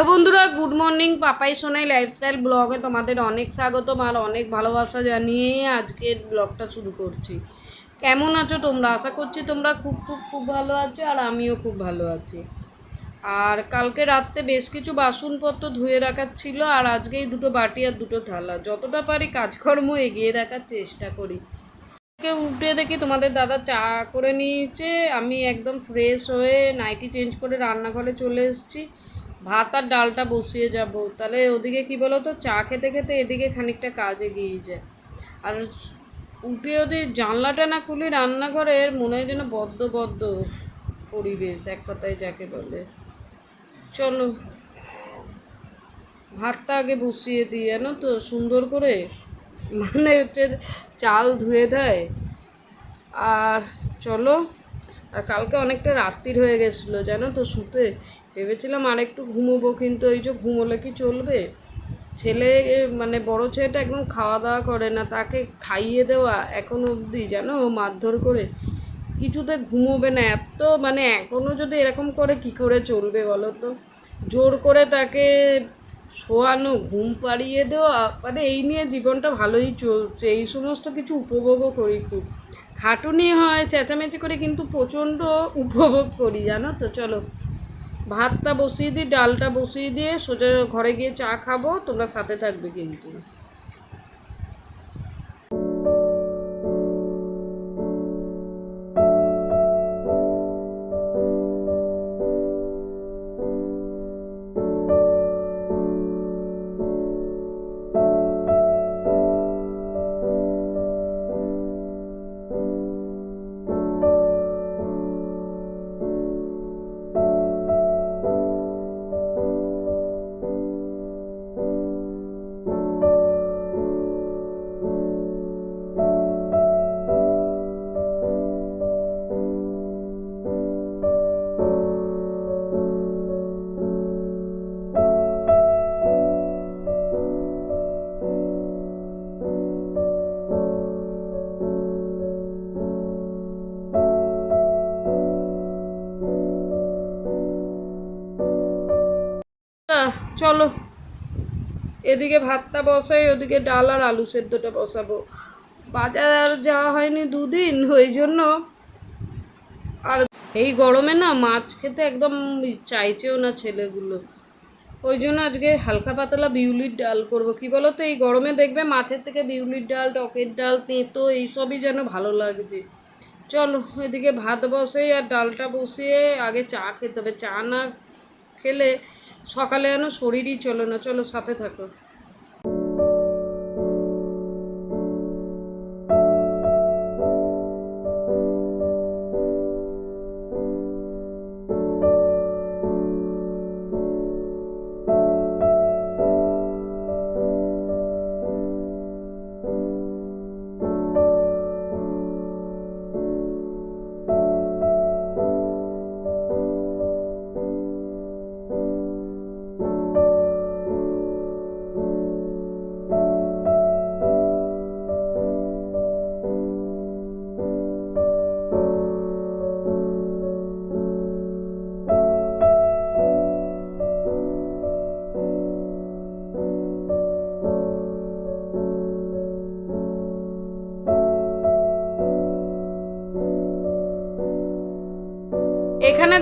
Hello বন্ধুরা, good morning, Papai Sonai lifestyle ব্লগে তোমাদের অনেক স্বাগতম আর অনেক ভালোবাসা জানিয়ে আজকের ব্লগটা শুরু করছি। কেমন আছো তোমরা? আশা করছি তোমরা খুব খুব খুব ভালো আছো আর আমিও খুব ভালো আছি। আর কালকে রাত্রে বেশ কিছু বাসনপত্র ধুয়ে রাখার ছিল আর আজকেই দুটো বাটি আর দুটো থালা। যতটা পারি কাজকর্ম এগিয়ে রাখার চেষ্টা করি। থেকে উঠে দেখি তোমাদের দাদা চা করে নিয়েছে। আমি একদম ফ্রেশ হয়ে নাইটি চেঞ্জ করে রান্নাঘরে চলে এসেছি। ভাত আর ডালটা বসিয়ে যাব। তাহলে ওদিকে কি বলো তো চা খেতে খেতে এদিকে খানিকটা কাজে এগিয়ে যায়। আর উঠে যদি জানলাটা না খুলি রান্নাঘরের মনে হয় যেন বদ্ধ বদ্ধ পরিবেশ, এক কথায় যাকে বলে। চলো, ভাতটা আগে বসিয়ে দিই, জানো তো? সুন্দর করে। মানে হচ্ছে চাল ধুয়ে দেয়। আর চলো, আর কালকে অনেকটা রাত্রির হয়ে গেছিল, জানো তো? শুতে। ভেবেছিলাম আর একটু ঘুমোবো, কিন্তু ওই যে ঘুমোলে কি চলবে? ছেলে মানে বড় ছেলেটা একদম খাওয়া দাওয়া করে না, তাকে খাইয়ে দেওয়া এখন অবধি, জানো, মারধর করে। কিছুতে ঘুমোবে না, এত মানে এখনও যদি এরকম করে কি করে চলবে বলো তো? জোর করে তাকে শোয়ানো, ঘুম পাড়িয়ে দেওয়া মানে এই নিয়ে জীবনটা ভালোই চলছে, এই সমস্ত কিছু উপভোগও করি খুব। খাটুনি হয়, চেঁচামেচি করে, কিন্তু প্রচণ্ড উপভোগ করি, জানো তো? চলো। ভাতটা বসিয়ে দিই, ডালটা বসিয়ে দিয়ে সোজা ঘরে গিয়ে চা খাব, তোমরা সাথে থাকবে কিন্তু। এদিকে ভাতটা বসাই, ওদিকে ডাল আর আলু সেদ্ধটা বসাবো। বাজার যাওয়া হয়নি দুদিন, ওই জন্য আর এই গরমে না মাছ খেতে একদম চাইছেও না ছেলেগুলো। ওই জন্য আজকে হালকা পাতলা বিউলির ডাল করব। কি বলো তো এই গরমে দেখবে মাছের থেকে বিউলির ডাল, টকের ডাল, তেঁতো, এইসবই যেন ভালো লাগছে। চলো, এদিকে ভাত বসে আর ডালটা বসিয়ে আগে চা খেতে হবে। চা না খেলে সকালে যেন শরীরই চলো না চলো সাথে থাকো।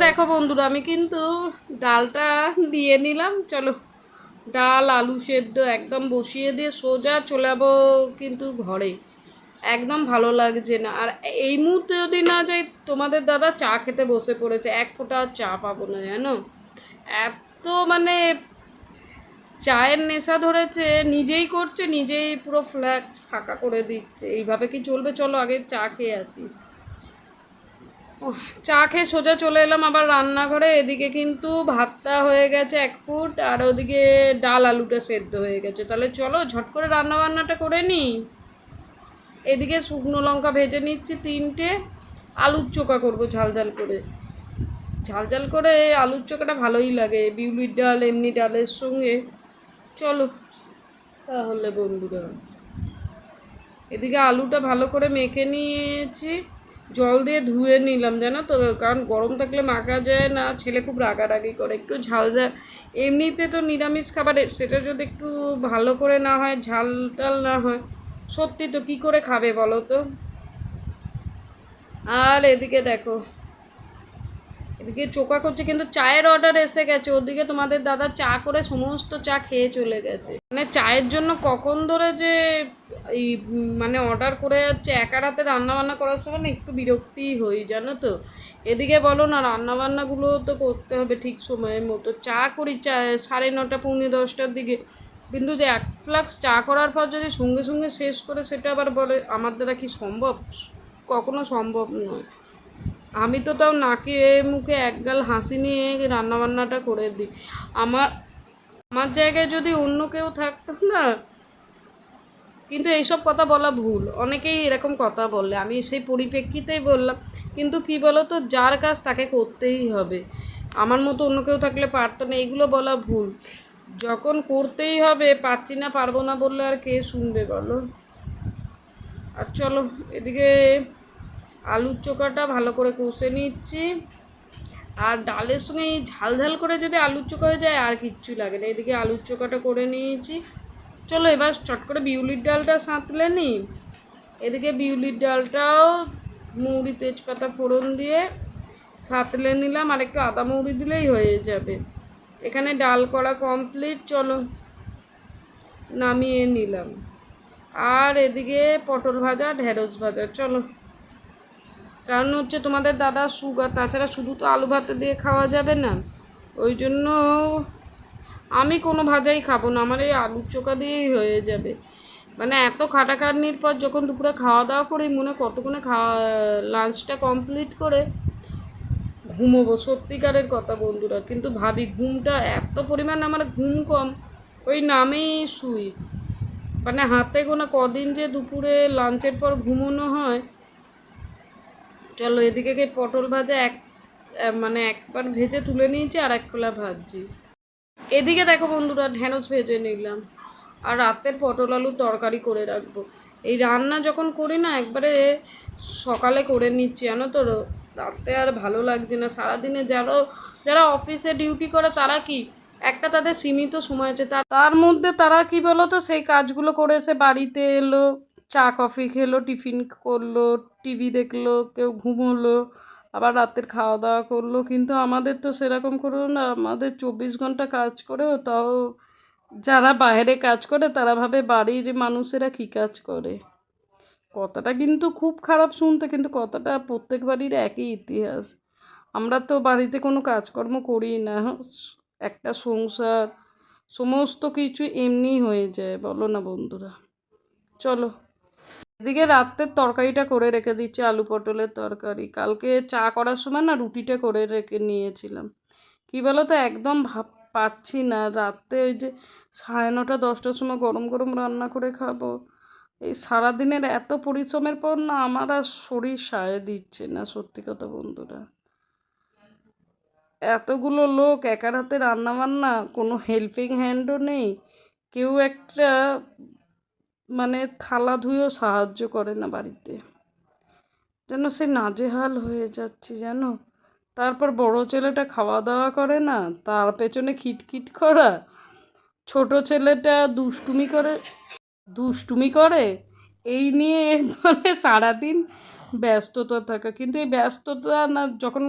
দেখো বন্ধুরা, আমি কিন্তু ডালটা দিয়ে নিলাম। চলো, ডাল, আলু সেদ্ধ একদম বসিয়ে দিয়ে সোজা চলে যাব কিন্তু ঘরে। একদম ভালো লাগছে না। আর এই মুহূর্তে যদি না যাই, তোমাদের দাদা চা খেতে বসে পড়েছে। এক ফোঁটা চা পাবো না, জানো? এত মানে চায়ের নেশা ধরেছে, নিজেই করছে, নিজেই পুরো ফ্ল্যাক্স ফাঁকা করে দিচ্ছে। এইভাবে কি চলবে? চলো, আগে চা খেয়ে আসি। চা খেয়ে সোজা চলে এলাম আবার রান্নাঘরে। এদিকে কিন্তু ভাতটা হয়ে গেছে এক ফুট, আর ওদিকে ডাল আলুটা সেদ্ধ হয়ে গেছে। তাহলে চলো ঝট করে রান্না বান্নাটা করে নিই এদিকে শুকনো লঙ্কা ভেজে নিচ্ছি তিনটে। আলুর চোখা করব ঝাল ঝাল করে। ঝাল ঝাল করে আলুর চোখাটা ভালোই লাগে, বিউলির ডাল, এমনি ডালের সঙ্গে। চলো তাহলে বন্ধুরা। এদিকে আলুটা ভালো করে মেখে নিয়েছি। জল দিয়ে ধুয়ে নিলাম, জানো তো? কারণ গরম থাকলে মাখা যায় না, ছেলে খুব রাগারাগি করে, একটু ঝাল ঝাল এমনিতে তো নিরামিষ খাবারে, সেটা যদি একটু ভালো করে না হয়, ঝাল টাল না হয়, সত্যি তো কি করে খাবে বলো তো? আর এদিকে দেখো এদিকে চোকা করছে, কিন্তু চায়ের অর্ডার এসে গেছে। ওদিকে তোমাদের দাদা চা করে সমস্ত চা খেয়ে চলে গেছে। মানে চায়ের জন্য কখন ধরে যে এই মানে অর্ডার করে যাচ্ছে, একা রাতে রান্নাবান্না করার সময় না একটু বিরক্তিই হই, জানো তো? এদিকে বলো না, রান্নাবান্নাগুলো তো করতে হবে ঠিক সময়ের মতো। চা করি, চা, সাড়ে নটা, পৌনে দশটার দিকে। কিন্তু যে এক ফ্লাক্স চা করার পর যদি সঙ্গে সঙ্গে শেষ করে, সেটা আবার বলে, আমার দ্বারা কি সম্ভব? কখনো সম্ভব নয়। আমি তো তাও নাকে মুখে একগাল হাসি নিয়ে রান্নাবান্নাটা করে দিই। আমার আমার জায়গায় যদি অন্য কেউ থাকতো না, কিন্তু এইসব কথা বলা ভুল। অনেকেই এরকম কথা বলে, আমি সেই পরিপ্রেক্ষিতেই বললাম। কিন্তু কি বলো তো যার কাজ তাকে করতেই হবে। আমার মতো অন্য কেউ থাকলে পারতো না এগুলো বলা ভুল। যখন করতেই হবে, পারছি না, পারব না বললে আর কে শুনবে বলো? আর চলো, এদিকে আলুর চোখাটা ভালো করে কষে নিচ্ছি। আর ডালের সঙ্গে এই ঝাল ঝাল করে যদি আলুর চোখা হয়ে যায়, আর কিচ্ছু লাগে না। এদিকে আলুর চোখাটা করে নিয়েছি। চলো এবার চট করে বিউলির ডালটা সাঁতলে নিই এদিকে বিউলির ডালটাও মৌরি তেজপাতা, ফোড়ন দিয়ে সাঁতলে নিলাম। আর একটু আদা মৌরি দিলেই হয়ে যাবে। এখানে ডাল করা কমপ্লিট চলো নামিয়ে নিলাম। আর এদিকে পটল ভাজা, ঢেঁড়স ভাজা, চলো। কারণ হচ্ছে তোমাদের দাদা সুগার তাছাড়া শুধু তো আলু ভাতে দিয়ে খাওয়া যাবে না। ওই জন্য আমি কোনো ভাজাই খাব না, আমার এই আলুর চোখা দিয়েই হয়ে যাবে। মানে এত খাটাখাটনির পর যখন দুপুরে খাওয়া দাওয়া করি, মনে কতক্ষণে খাওয়া লাঞ্চটা কমপ্লিট করে ঘুমোবো। সত্যিকারের কথা বন্ধুরা, কিন্তু ভাবি ঘুমটা এত পরিমাণ আমার ঘুম কম, ওই নামেই শুই। মানে হাতে গোনা কদিন যে দুপুরে লাঞ্চের পর ঘুমোনো হয় চলো এদিকে কে পটল ভাজা এক মানে একবার ভেজে তুলে নিয়েছি আর এক খোলা ভাজছি। এদিকে দেখো বন্ধুরা, ঢেঁড়স ভেজে নিলাম। আর রাতের পটল আলুর তরকারি করে রাখব। এই রান্না যখন করি না, একবারে সকালে করে নিচ্ছি, জানো তো? রাতে আর ভালো লাগছে না। সারাদিনে যারা যারা অফিসে ডিউটি করে, তারা কি? একটা তাদের সীমিত সময় আছে। তার মধ্যে তারা কি বলো তো, সেই কাজগুলো করেছে বাড়িতে এলো, চা, কফি খেলো, টিফিন করল টিভি দেখল, কেউ ঘুমোলো, আবার রাতের খাওয়া দাওয়া করল। কিন্তু আমাদের তো সেরকম করল না, আমাদের চব্বিশ ঘণ্টা কাজ করেও তাও যারা বাইরে কাজ করে তারা ভাবে বাড়ির মানুষেরা কী কাজ করে। কথাটা কিন্তু খুব খারাপ শুনতে, কিন্তু কথাটা প্রত্যেক বাড়ির একই ইতিহাস। আমরা তো বাড়িতে কোনো কাজকর্ম করি না, একটা সংসার, সমস্ত কিছু এমনি হয়ে যায়, বলো না বন্ধুরা। চলো। এদিকে রাতের তরকারিটা করে রেখে দিচ্ছি আলু পটলের তরকারি। কালকে চা করার সময় না রুটিটা করে রেখে নিয়েছিলাম। কী বলো তো একদম ভাব পাচ্ছি না। রাতে ওই যে সাড়ে নটা, দশটার সময় গরম গরম রান্না করে খাব। এই সারাদিনের এত পরিশ্রমের পর না আমার আর শরীর সায় দিচ্ছে না, সত্যি কথা বন্ধুরা। এতগুলো লোক, একার হাতে রান্না বান্না কোনো হেল্পিং হ্যান্ডও নেই। কেউ একটা মানে থালা ধুয়েও সাহায্য করে না বাড়িতে। যেন সে নাজেহাল হয়ে যাচ্ছি জানো তারপর বড় ছেলেটা খাওয়া দাওয়া করে না, তার পেছনে খিটখিট করা। ছোট ছেলেটা দুষ্টুমি করে দুষ্টুমি করে। এই নিয়ে মানে সারাদিন ব্যস্ততা থাকা। কিন্তু এই ব্যস্ততা না, যখন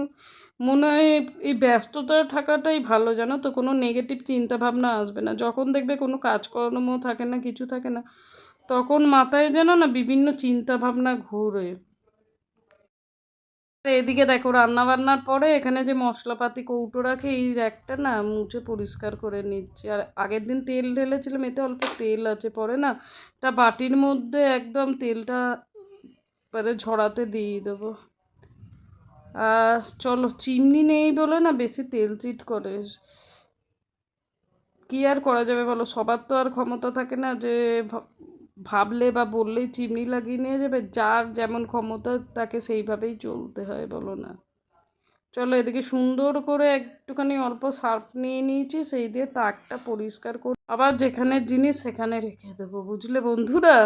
মনে হয় এই ব্যস্ততা থাকাটাই ভালো জানো তো, কোনো নেগেটিভ চিন্তা ভাবনা আসবে না। যখন দেখবে কোনো কাজকর্ম থাকে না, কিছু থাকে না তখন মাথায় যেন না বিভিন্ন চিন্তা ভাবনা ঘুরে এদিকে দেখো রান্না বান্নার পরে এখানে যে মশলাপাতি, কৌটো রাখে, এই র্যাকটা না মুছে পরিষ্কার করে নিচ্ছি। আর আগের দিন তেল ঢেলেছিলাম, এতে অল্প তেল আছে, পরে না তা বাটির মধ্যে একদম তেলটা পরে ঝরাতে দিয়ে দেবো। আর চলো, চিমনি নেই বলে না বেশি তেল চিট করে। কি আর করা যাবে বলো? সবার তো আর ক্ষমতা থাকে না যে ভাবলে বা বললেই চিমনি লাগিয়ে নিয়ে যাবে, যার যেমন ক্ষমতা তাকে সেইভাবেই চলতে হয়, বলো না। চলো এদিকে সুন্দর করে একটুখানি অল্প সার্ফ নিয়ে নিয়েছি, সেই দিয়ে তাকটা পরিষ্কার করে, আবার যেখানে জিনিস সেখানে রেখে দেবো, বুঝলে বন্ধুরা?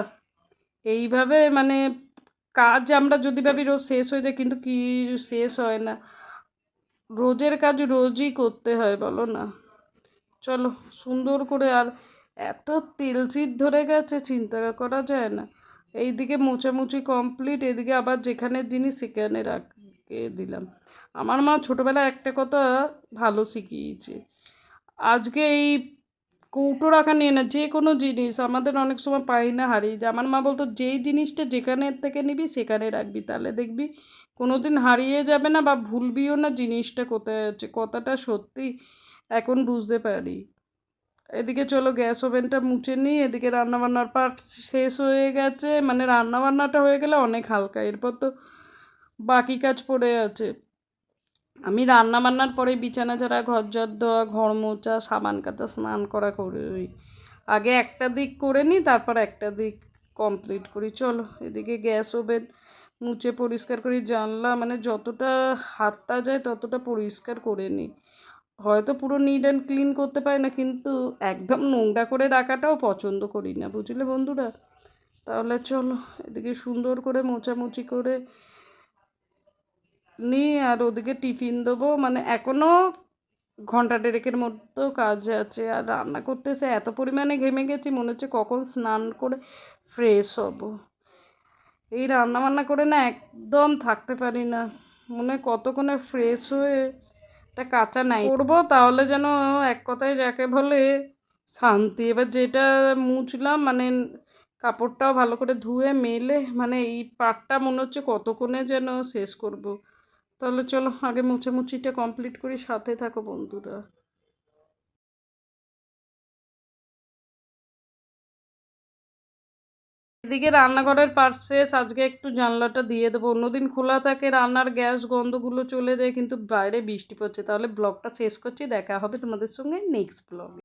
এইভাবে মানে কাজ আমরা যদি ভাবি রোজ শেষ হয়ে যায়, কিন্তু কি শেষ হয় না। রোজের কাজ রোজই করতে হয়, বলো না? চলো সুন্দর করে আর এত তেলচিট ধরে গেছে, চিন্তা করা যায় না। এইদিকে মোচামুচি কমপ্লিট এদিকে আবার যেখানে জিনিস সেখানে রাখে দিলাম। আমার মা ছোটোবেলায় একটা কথা ভালো শিখিয়েছে। আজকে এই কৌটো রাখা নিয়ে না, যে কোনো জিনিস আমাদের অনেক সময় পাই না হারিয়ে যায়। আমার মা বলতো, যেই জিনিসটা যেখানে থেকে নিবি সেখানে রাখবি। তাহলে দেখবি কোনো দিন হারিয়ে যাবে না বা ভুলবিও না জিনিসটা কোথায় আছে। কথাটা সত্যি এখন বুঝতে পারি। এদিকে চলো গ্যাস ওভেনটা মুছে নিই, এদিকে রান্নাবান্নার পার্ট শেষ হয়ে গেছে। মানে রান্নাবান্নাটা হয়ে গেলে অনেক হালকা, এরপর তো বাকি কাজ পড়ে আছে। আমি রান্না বান্নার পরে বিছানা ছাড়া ঘর ঝাড় ধোয়া, ঘর মোচা সাবান কাচা, স্নান করা করে। আগে একটা দিক করে নিই, তারপর একটা দিক কমপ্লিট করি। চলো, এদিকে গ্যাস ওভেন মুছে পরিষ্কার করি, জানলা মানে যতটা হাতটা যায় ততটা পরিষ্কার করে নিই। হয়তো পুরো নিট অ্যান্ড ক্লিন করতে পারি না, কিন্তু একদম নোংরা করে রাখাটাও পছন্দ করি না, বুঝলে বন্ধুরা? তাহলে চলো, এদিকে সুন্দর করে মোচামুচি করে নিই আর ওদিকে টিফিন দেবো। মানে এখনও ঘণ্টা দেড়েকের মতো কাজ আছে, আর রান্না করতে এসে এত পরিমাণে ঘেমে গেছি, মনে হচ্ছে কখন স্নান করে ফ্রেশ হব। এই রান্না বান্না করে না একদম থাকতে পারি না, মনে কতক্ষণে ফ্রেশ হয়ে একটা কাঁচা নাই করব, তাহলে যেন এক কথায় যাকে বলে শান্তি এবার যেটা মুছলাম মানে কাপড়টাও ভালো করে ধুয়ে, মেলে মানে এই পাটটা মনে হচ্ছে কতক্ষণে যেন শেষ করব। তাহলে চলো, আগে মুছে মুছিটা কমপ্লিট করি, সাথে থাকো বন্ধুরা এদিকে রান্নাঘরের শেষ আজকে একটু জানলাটা দিয়ে দেবো। অন্যদিন খোলা থাকে, রান্নার গ্যাস, গন্ধগুলো চলে যায়, কিন্তু বাইরে বৃষ্টি পড়ছে। তাহলে ব্লগটা শেষ করছি, দেখা হবে তোমাদের সঙ্গে নেক্সট ব্লগে।